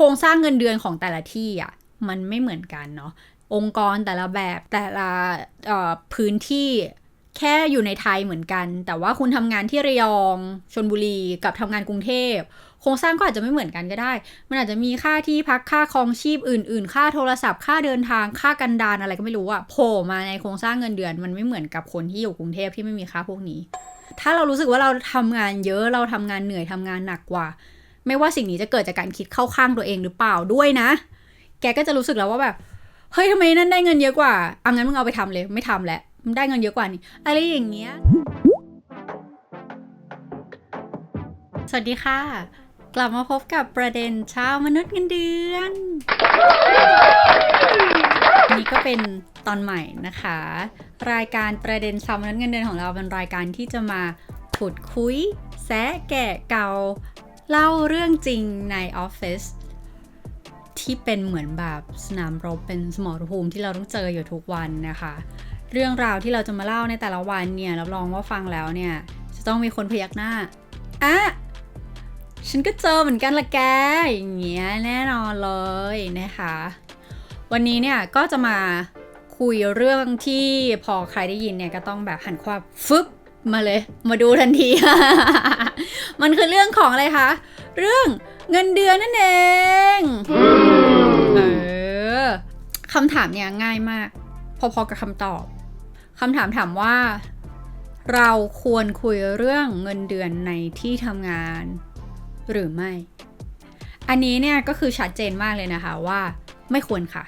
ครงสร้างเงินเดือนของแต่ละที่อะมันไม่เหมือนกันเนาะองค์กรแต่ละแบบแต่ละพื้นที่แค่อยู่ในไทยเหมือนกัน แต่ว่าคุณทำงานที่ระยองชนบุรีกับทำงานกรุงเทพโครงสร้างก็อาจจะไม่เหมือนกันก็ได้ มันอาจจะมีค่าที่พักค่าครองชีพอื่น ๆ ค่าโทรศัพท์ ค่าเดินทาง ค่ากันดานอะไรก็ไม่รู้อะโผล่มาในโครงสร้างเงินเดือน มันไม่เหมือนกับคนที่อยู่กรุงเทพที่ไม่มีค่าพวกนี้ ถ้าเรารู้สึกว่าเราทำงานเยอะเราทำงานเหนื่อยทำงานหนักกว่า ไม่ว่าสิ่งนี้จะเกิดจากการคิดเข้าข้างตัวเองหรือเปล่าด้วยนะ แกก็จะรู้สึกแล้วว่าแบบเฮ้ยทำไมนั่นได้เงินเยอะกว่าเอางั้นมึงเอาไปทำเลยไม่ทำแล้วมันได้เงินเยอะกว่านี่อะไรอย่างเงี้ย สวัสดีค่ะ กลับมาพบกับประเด็นเช้ามนุษย์เงินเดือนนี่ก็เป็นตอนใหม่นะคะ รายการประเด็นเช้ามนุษย์เงินเดือนของเราเป็นรายการที่จะมาขุดคุย แซะแกะเกา เล่าเรื่องจริงในออฟฟิศที่เป็นเหมือนแบบสนามรบเป็นสมรภูมิที่เราต้องเจออยู่ทุกวันนะคะ เรื่องราวที่เราจะมาเล่าในแต่ละวันเนี่ยรับรองว่าฟังแล้วเนี่ย จะต้องมีคนพยักหน้าอะฉันก็เจอเหมือนกันละแกอย่างเงี้ยแน่นอนเลยนะคะ วันนี้เนี่ยก็จะมาคุยเรื่องที่พอใครได้ยินเนี่ยก็ต้องแบบหันความฟึบ มาเลย มาดูทันที มันคือเรื่องของอะไรคะ เรื่องเงินเดือนนั่นเอง เออคำถามเนี่ยง่ายมาก พอๆกับคำตอบคำถามถามว่า เราควรคุยเรื่องเงินเดือนในที่ทำงาน หรือไม่ อันนี้เนี่ยก็คือชัดเจนมากเลยนะคะว่าไม่ควรค่ะ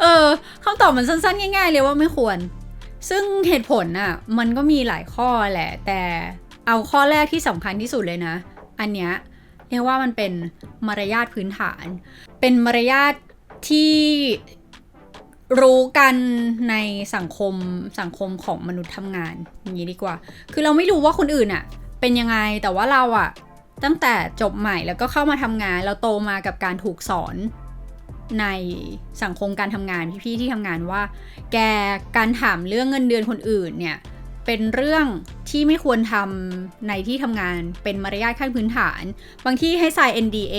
เออคำตอบมันสั้นๆ ง่าย ๆ เลยว่าไม่ควร ซึ่งเหตุผลน่ะมันก็มีหลายข้อแหละ แต่เอาข้อแรกที่สำคัญที่สุดเลยนะ อันเนี้ยเรียกว่ามันเป็นมารยาทพื้นฐาน เป็นมารยาทที่รู้กันในสังคมสังคมของมนุษย์ทำงานอย่างนี้ดีกว่า คือเราไม่รู้ว่าคนอื่นอะเป็นยังไงแต่ว่าเราอะตั้งแต่จบใหม่แล้วก็เข้ามาทำงานเราโตมากับการถูกสอน ในสังคมการทำงานพี่ๆที่ทำงานว่า แกการถามเรื่องเงินเดือนคนอื่นเนี่ยเป็นเรื่องที่ไม่ควรทำในที่ทำงานเป็นมารยาทขั้นพื้นฐาน บางที่ให้ใส่ NDA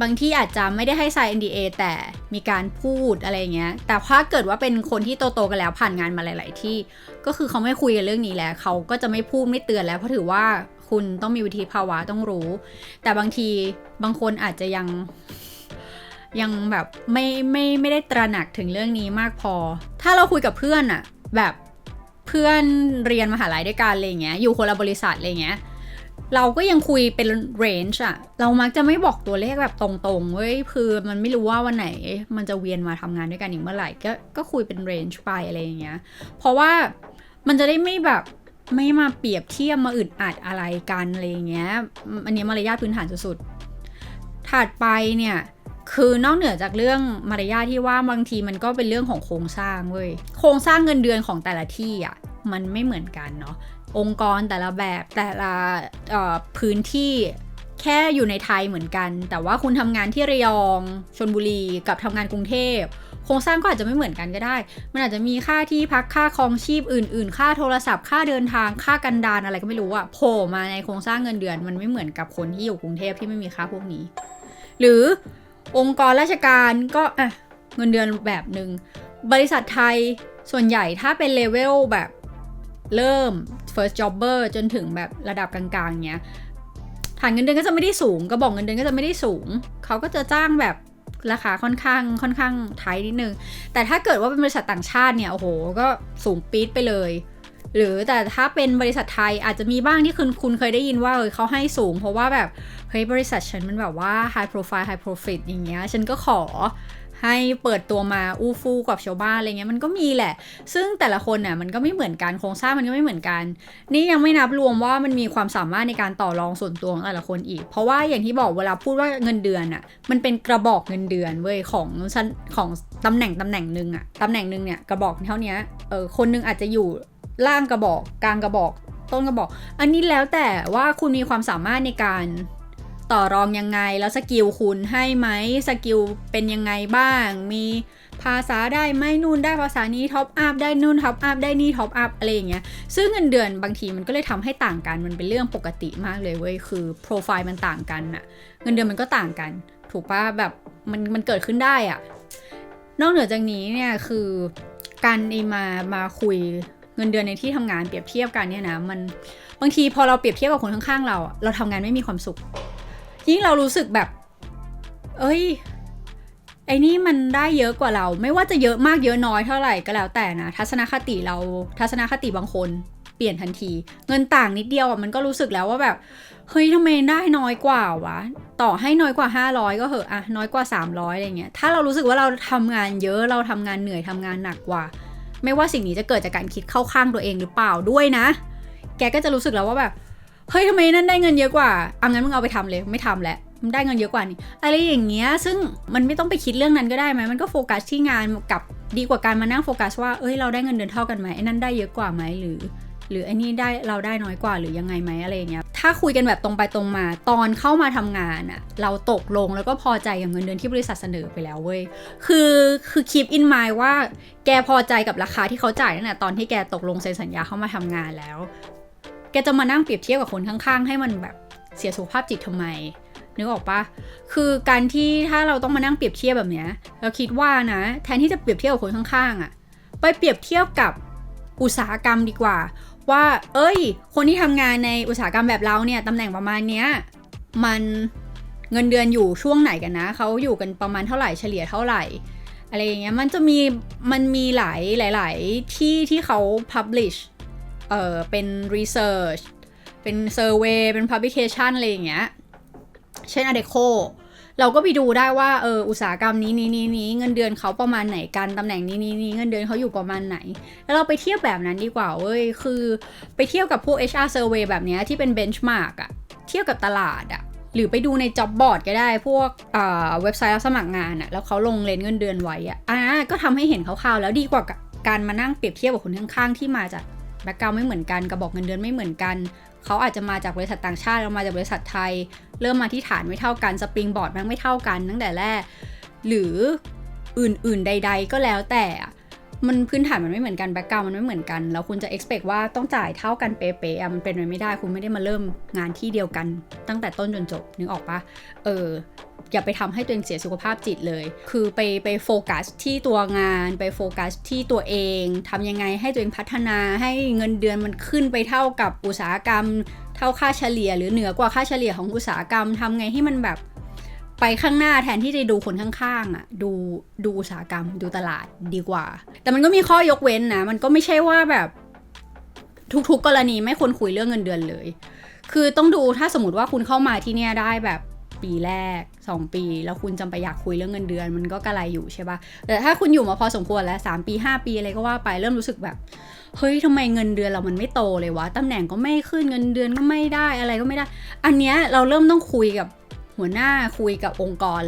บางที่อาจจะไม่ได้ให้ใส่ NDA แต่มีการพูดอะไรเงี้ย แต่ถ้าเกิดว่าเป็นคนที่โตๆกันแล้วผ่านงานมาหลาย ๆ ที่ ก็คือเขาไม่คุยกันเรื่องนี้แล้วเขาก็จะไม่พูดไม่เตือนแล้วเพราะถือว่าคุณต้องมีวิธีภาวะต้องรู้ แต่บางทีบางคนอาจจะยัง ยังแบบไม่ไม่ไม่ได้ตระหนักถึงเรื่องนี้มากพอ ถ้าเราคุยกับเพื่อนอะแบบเพื่อนเรียนมหาลัยด้วยกันอะไรเงี้ยอยู่คนละบริษัทอะไรเงี้ยเราก็ยังคุยเป็นเรนจ์อะเรามักจะไม่บอกตัวเลขแบบตรงๆเว้ยคือมันไม่รู้ว่าวันไหน มันจะเวียนมาทำงานด้วยกันอีกเมื่อไหร่ก็ก็คุยเป็นเรนจ์ไปอะไรอย่างเงี้ย เพราะว่ามันจะได้ไม่แบบไม่มาเปรียบเทียบมาอึดอัดอะไรกันอะไรอย่างเงี้ย อันนี้มารยาทพื้นฐานสุดๆ ถัดไปเนี่ย คือนอกเหนือจากเรื่องมารยาทที่ว่าบางทีมันก็เป็นเรื่องของโครงสร้างเว้ย โครงสร้างเงินเดือนของแต่ละที่อะมันไม่เหมือนกันเนาะ องค์กรแต่ละแบบแต่ละพื้นที่แค่อยู่ในไทยเหมือนกัน แต่ว่าคุณทำงานที่ระยองชนบุรีกับทำงานกรุงเทพโครงสร้างก็อาจจะไม่เหมือนกันก็ได้ มันอาจจะมีค่าที่พักค่าครองชีพอื่น ๆ ค่าโทรศัพท์ ค่าเดินทาง ค่ากันดานอะไรก็ไม่รู้อะโผล่มาในโครงสร้างเงินเดือน มันไม่เหมือนกับคนที่อยู่กรุงเทพที่ไม่มีค่าพวกนี้ หรือ องค์กรราชการก็อะเงินเดือนแบบหนึ่ง บริษัทไทยส่วนใหญ่ถ้าเป็นเลเวลแบบเริ่ม first jobber จนถึงแบบระดับกลางๆเนี้ยฐานเงินเดือนก็จะไม่ได้สูงกระบอกเงินเดือนก็จะไม่ได้สูง เขาก็จะจ้างแบบราคาค่อนข้างค่อนข้างไทยนิดนึง แต่ถ้าเกิดว่าเป็นบริษัทต่างชาติเนี่ยโอ้โหก็สูงปี๊ดไปเลย หรือแต่ถ้าเป็นบริษัทไทยอาจจะมีบ้างที่คุณคุณเคยได้ยินว่าเออเขาให้สูง เพราะว่าแบบเฮ้ยบริษัทฉันมันแบบว่า high profile high profit อย่างเงี้ยฉันก็ขอให้เปิดตัวมาอู้ฟู่กับชาวบ้านอะไรเงี้ยมันก็มีแหละ ซึ่งแต่ละคนน่ะมันก็ไม่เหมือนกันโครงสร้างมันก็ไม่เหมือนกัน นี่ยังไม่นับรวมว่ามันมีความสามารถในการต่อรองส่วนตัวของแต่ละคนอีก เพราะว่าอย่างที่บอกเวลาพูดว่าเงินเดือนอะมันเป็นกระบอกเงินเดือนเว้ยของชั้นของตำแหน่งตำแหน่งหนึ่งอะตำแหน่งหนึ่งเนี่ยกระบอกเท่านี้เออคนหนึงอาจจะอยู่ ล่างกระบอกกลางกระบอก ต้นกระบอก อันนี้แล้วแต่ว่าคุณมีความสามารถในการต่อรองยังไงแล้วสกิลคุณให้ไหมสกิลเป็นยังไงบ้าง มีภาษาได้ไหมนู่นได้ภาษานี้ท็อปอัพได้นู่นท็อปอัพได้นี่ท็อปอัพอะไรอย่างเงี้ยซึ่งเงินเดือนบางทีมันก็เลยทำให้ต่างกันมันเป็นเรื่องปกติมากเลยเว้ยคือโปรไฟล์มันต่างกันอะเงินเดือนมันก็ต่างกัน ถูกปะแบบมันมันเกิดขึ้นได้อะนอกเหนือจากนี้เนี่ยคือการไอมามาคุย เงินเดือนในที่ทำงานเปรียบเทียบกันเนี่ยนะมันบางทีพอเราเปรียบเทียบกับคนข้างๆเราเราทำงานไม่มีความสุข ยิ่งเรารู้สึกแบบ เอ้ยไอ้นี่มันได้เยอะกว่าเรา ไม่ว่าจะเยอะมากเยอะน้อยเท่าไหร่ก็แล้วแต่นะ ทัศนคติเราทัศนคติบางคนเปลี่ยนทันที เงินต่างนิดเดียวอะมันก็รู้สึกแล้วว่าแบบเฮ้ยทำไมได้น้อยกว่าวะ ต่อให้น้อยกว่า 500 ก็เหอะอะน้อยกว่า 300อะไรเงี้ยถ้าเรารู้สึกว่าเราทำงานเยอะเราทำงานเหนื่อยทำงานหนักกว่า ไม่ว่าสิ่งนี้จะเกิดจากการคิดเข้าข้างตัวเองหรือเปล่าด้วยนะ แกก็จะรู้สึกแล้วว่าแบบเฮ้ยทำไมนั่นได้เงินเยอะกว่าเอางั้นมึงเอาไปทำเลยไม่ทำแล้วมันได้เงินเยอะกว่านี่อะไรอย่างเงี้ยซึ่งมันไม่ต้องไปคิดเรื่องนั้นก็ได้ไหมมันก็โฟกัสที่งานกับดีกว่าการมานั่งโฟกัสว่าเอ้ยเราได้เงินเดือนเท่ากันไหมไอ้นั่นได้เยอะกว่าไหมหรือ หรือไอ้นี่ได้เราได้น้อยกว่าหรือยังไงไหมอะไรอย่างเงี้ย ถ้าคุยกันแบบตรงไปตรงมา ตอนเข้ามาทำงานอะเราตกลงแล้วก็พอใจกับเงินเดือนที่บริษัทเสนอไปแล้วเว้ย คือคือคีปอินมายว่าแกพอใจกับราคาที่เขาจ่ายนั่นแหละตอนที่แกตกลงเซ็นสัญญาเข้ามาทำงานแล้ว แกจะมานั่งเปรียบเทียบกับคนข้างๆ ให้มันแบบเสียสุขภาพจิตทำไมนึกออกปะคือการที่ถ้าเราต้องมานั่งเปรียบเทียบแบบเนี้ย เราคิดว่านะ แทนที่จะเปรียบเทียบกับคนข้างๆอะ่ะไปเปรียบเทียบกับอุตสาหกรรมดีกว่า ว่า เอ้ย คนที่ทำงานในอุตสาหกรรมแบบเราเนี่ยตำแหน่งประมาณเนี้ยมันเงินเดือนอยู่ช่วงไหนกันนะเขาอยู่กันประมาณเท่าไหร่เฉลี่ยเท่าไหร่อะไรอย่างเงี้ยมันจะมีมันมีหลายหลาย ๆ ที่ที่เขา publish เออเป็น research เป็น survey เป็น publication อะไรอย่างเงี้ย เช่น ADECO เราก็ไปดูได้ว่าเอออุตสาหกรรมนี้นี้นี้นี้เงินเดือนเขาประมาณไหนกันตำแหน่งนี้นี้นี้เงินเดือนเขาอยู่ประมาณไหน แล้วเราไปเทียบแบบนั้นดีกว่าเว้ยคือไปเทียบกับพวก HR survey แบบนี้ที่เป็น benchmark อะเทียบกับตลาดอะหรือไปดูใน job board ก็ได้พวกเว็บไซต์รับสมัครงานอะแล้วเขาลงเลนเงินเดือนไว้อะอะก็ทำให้เห็นคร่าวๆแล้วดีกว่าการมานั่งเปรียบเทียบกับคนข้างๆที่มาจากแบ็กกราวไม่เหมือนกันกระบอกเงินเดือนไม่เหมือนกัน เขาอาจจะมาจากบริษัทต่างชาติเรามาจากบริษัทไทย เริ่มมาที่ฐานไม่เท่ากันสปริงบอร์ดมันไม่เท่ากันตั้งแต่แรก หรืออื่นๆใด ๆ ก็แล้วแต่มันพื้นฐานมันไม่เหมือนกันแบ็กกราวมันไม่เหมือนกัน แล้วคุณจะ expect ว่าต้องจ่ายเท่ากันเป๊ะๆมันเป็นไปไม่ได้ คุณไม่ได้มาเริ่มงานที่เดียวกัน ตั้งแต่ต้นจนจบนึกออกปะเออ อย่าไปทำให้ตัวเองเสียสุขภาพจิตเลย คือไปไปโฟกัสที่ตัวงานไปโฟกัสที่ตัวเองทำยังไงให้ตัวเองพัฒนาให้เงินเดือนมันขึ้นไปเท่ากับอุตสาหกรรม เท่าค่าเฉลี่ย หรือเหนือกว่าค่าเฉลี่ยของอุตสาหกรรมทำไงให้มันแบบไปข้างหน้าแทนที่จะดูคนข้างๆอะดูดูอุตสาหกรรมดูตลาดดีกว่า แต่มันก็มีข้อยกเว้นนะ มันก็ไม่ใช่ว่าแบบ ทุกๆกรณีไม่ควรคุยเรื่องเงินเดือนเลย คือต้องดูถ้าสมมติว่าคุณเข้ามาที่เนี่ยได้แบบ ปีแรก 2 ปี แล้วคุณจำไปอยากคุยเรื่องเงินเดือน มันก็กระไรอยู่ใช่ปะแต่ถ้าคุณอยู่มาพอสมควรแล้ว 3 ปี 5 ปีอะไรก็ว่าไปเริ่มรู้สึกแบบเฮ้ยทำไมเงินเดือนเรามันไม่โตเลยวะตำแหน่งก็ไม่ขึ้นเงินเดือนก็ไม่ได้อะไรก็ไม่ได้ อันเนี้ยเราเริ่มต้องคุยกับหัวหน้าคุยกับองค์กร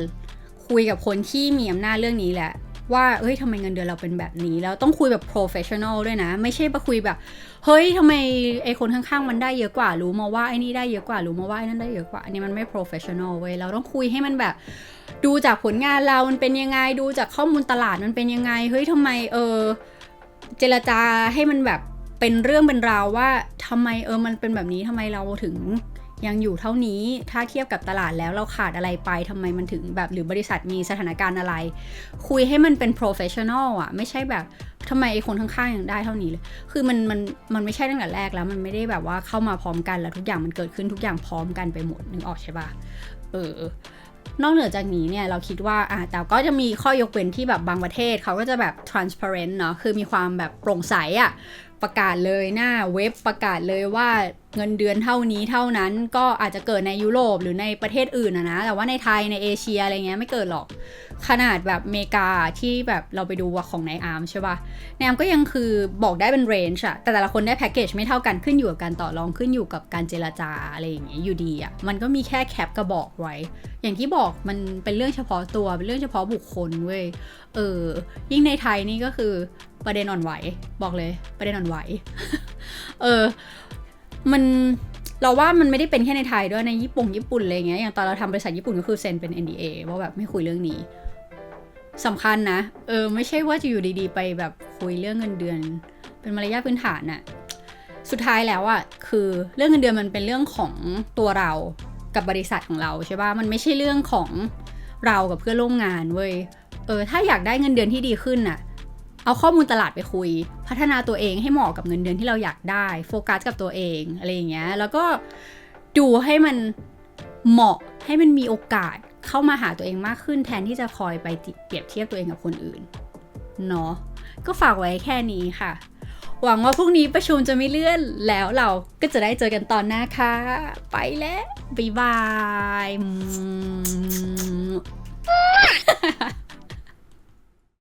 คุยกับคนที่มีอำนาจเรื่องนี้แหละ ว่าเฮ้ยทำไมเงินเดือนเราเป็นแบบนี้ แล้วต้องคุยแบบ professional ด้วยนะ ไม่ใช่มาคุยแบบ เฮ้ยทำไมไอคนข้างๆมันได้เยอะกว่า รู้มาว่าไอ้นี่ได้เยอะกว่า รู้มาว่าไอ้นั่นได้เยอะกว่า อันนี้มันไม่ professional เว้ย เราต้องคุยให้มันแบบ ดูจากผลงานเรา มันเป็นยังไง ดูจากข้อมูลตลาดมันเป็นยังไง เฮ้ยทำไมเออเจรจาให้มันแบบเป็นเรื่องเป็นราวว่าทำไมเออมันเป็นแบบนี้ทำไมเราถึง ยังอยู่เท่านี้ถ้าเทียบกับตลาดแล้วเราขาดอะไรไปทำไมมันถึงแบบหรือบริษัทมีสถานการณ์อะไร คุยให้มันเป็น professional อะไม่ใช่แบบทำไมไอ้คนข้างๆยังได้เท่านี้เลย คือมันมันมันไม่ใช่ตั้งแต่แรกแล้วมันไม่ได้แบบว่าเข้ามาพร้อมกันแล้วทุกอย่างมันเกิดขึ้นทุกอย่างพร้อมกันไปหมดนึกออกใช่ปะเออนอกเหนือจากนี้เนี่ยเราคิดว่าอะแต่ก็จะมีข้อยกเว้นที่แบบบางประเทศเขาก็จะแบบ transparent เนาะคือมีความแบบโปร่งใสอะ ประกาศเลยหน้าเว็บประกาศเลยว่าเงินเดือนเท่านี้เท่านั้นก็อาจจะเกิดในยุโรปหรือในประเทศอื่นนะนะแต่ว่าในไทยในเอเชียอะไรเงี้ยไม่เกิดหรอก ขนาดแบบเมกาที่แบบเราไปดูว่าของในอาร์มใช่ปะในอาร์มก็ยังคือบอกได้เป็นเรนจ์อะแต่แต่ละคนได้แพ็กเกจไม่เท่ากันขึ้นอยู่กับการต่อรองขึ้นอยู่กับการเจรจาอะไรอย่างเงี้ยอยู่ดีอะมันก็มีแค่แคปกระบอกไว้ อย่างที่บอกมันเป็นเรื่องเฉพาะตัวเป็นเรื่องเฉพาะบุคคลเว้ยเออยิ่งในไทยนี่ก็คือ ประเด็นอ่อนไหว บอกเลย ประเด็นอ่อนไหว เออ มันเราว่ามันไม่ได้เป็นแค่ในไทยด้วยในญี่ปุ่นญี่ปุ่นอะไรเงี้ยอย่างตอนเราทำบริษัทญี่ปุ่นก็คือเซ็นเป็น NDA ว่าแบบไม่คุยเรื่องนี้สำคัญนะ เออ ไม่ใช่ว่าจะอยู่ดีๆ ไปแบบคุยเรื่องเงินเดือน เป็นมารยาทพื้นฐานน่ะสุดท้ายแล้วอะคือเรื่องเงินเดือนมันเป็นเรื่องของตัวเรากับบริษัทของเราใช่ป่ะมันไม่ใช่เรื่องของเรากับเพื่อนร่วมงานเว้ยเออถ้าอยากได้เงินเดือนที่ดีขึ้นน่ะ เอาข้อมูลตลาดไปคุย พัฒนาตัวเองให้เหมาะกับเงินเดือนที่เราอยากได้ โฟกัสกับตัวเองอะไรอย่างเงี้ย แล้วก็ดูให้มันเหมาะให้มันมีโอกาสเข้ามาหาตัวเองมากขึ้น แทนที่จะคอยไปเปรียบเทียบตัวเองกับคนอื่น เนาะ ก็ฝากไว้แค่นี้ค่ะ หวังว่าพรุ่งนี้ประชุมจะไม่เลื่อนแล้วเราก็จะได้เจอกันตอนหน้าค่ะ ไปแล้ว บ๊ายบาย